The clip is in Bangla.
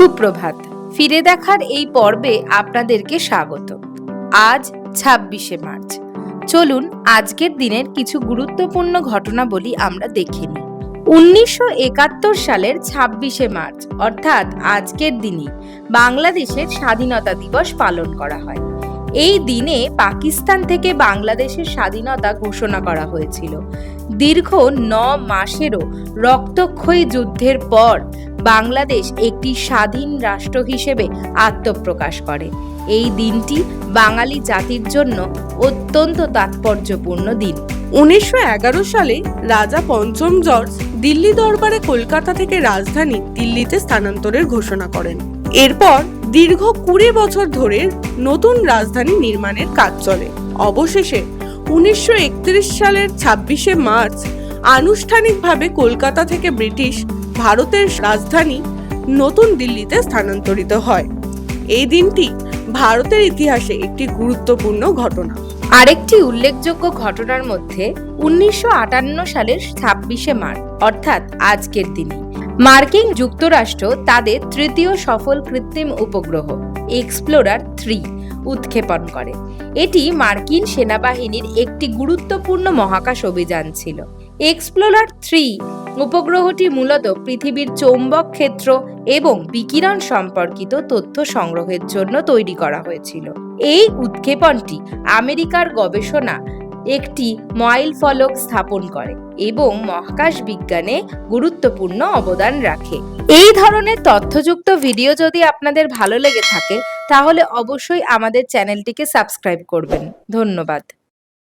সুপ্রভাত। ফিরে দেখার এই পর্বে আপনাদেরকে স্বাগত। আজ ছাব্বিশে মার্চ। চলুন আজকের দিনের কিছু গুরুত্বপূর্ণ ঘটনাবলী আমরা দেখে নিই। উনিশশো একাত্তর সালের ছাব্বিশে মার্চ, অর্থাৎ আজকের দিনই বাংলাদেশের স্বাধীনতা দিবস পালন করা হয়। এই দিনে পাকিস্তান থেকে বাংলাদেশের স্বাধীনতা ঘোষণা করা হয়েছিল। দীর্ঘ ন মাসেরও রক্তক্ষয়ী যুদ্ধের পর বাংলাদেশ একটি স্বাধীন রাষ্ট্র হিসেবে আত্মপ্রকাশ করে। এই দিনটি বাঙালি জাতির জন্য অত্যন্ত তাৎপর্যপূর্ণ দিন। উনিশশো এগারো সালে রাজা পঞ্চম জর্জ দিল্লি দরবারে কলকাতা থেকে রাজধানী দিল্লিতে স্থানান্তরের ঘোষণা করেন। এরপর দীর্ঘ কুড়ি বছর ধরে নতুন রাজধানী নির্মাণের কাজ চলে। অবশেষে উনিশশো একত্রিশ সালের ছাব্বিশে মার্চ আনুষ্ঠানিকভাবে কলকাতা থেকে ব্রিটিশ ভারতের রাজধানী নতুন দিল্লিতে স্থানান্তরিত হয়। এই দিনটি ভারতের ইতিহাসে একটি গুরুত্বপূর্ণ ঘটনা। আরেকটি উল্লেখযোগ্য ঘটনার মধ্যে উনিশশো আটান্ন সালের ছাব্বিশে মার্চ, অর্থাৎ আজকের দিনে, মার্কিন যুক্তরাষ্ট্র তাদের তৃতীয় সফল কৃত্রিম উপগ্রহ এক্সপ্লোরার থ্রি উৎক্ষেপণ করে। এটি মার্কিন সেনাবাহিনীর একটি গুরুত্বপূর্ণ মহাকাশ অভিযান ছিল। এক্সপ্লোরার থ্রি উপগ্রহটি মূলত পৃথিবীর চৌম্বক ক্ষেত্র এবং বিকিরণ সম্পর্কিত তথ্য সংগ্রহের জন্য তৈরি করা হয়েছিল। এই উৎক্ষেপণটি আমেরিকার গবেষণা একটি ময়েল ফলক স্থাপন করে এবং মহাকাশ বিজ্ঞানে গুরুত্বপূর্ণ অবদান রাখে। এই ধরনের তথ্যযুক্ত ভিডিও যদি আপনাদের ভালো লেগে থাকে, তাহলে অবশ্যই আমাদের চ্যানেলটিকে সাবস্ক্রাইব করবেন। ধন্যবাদ।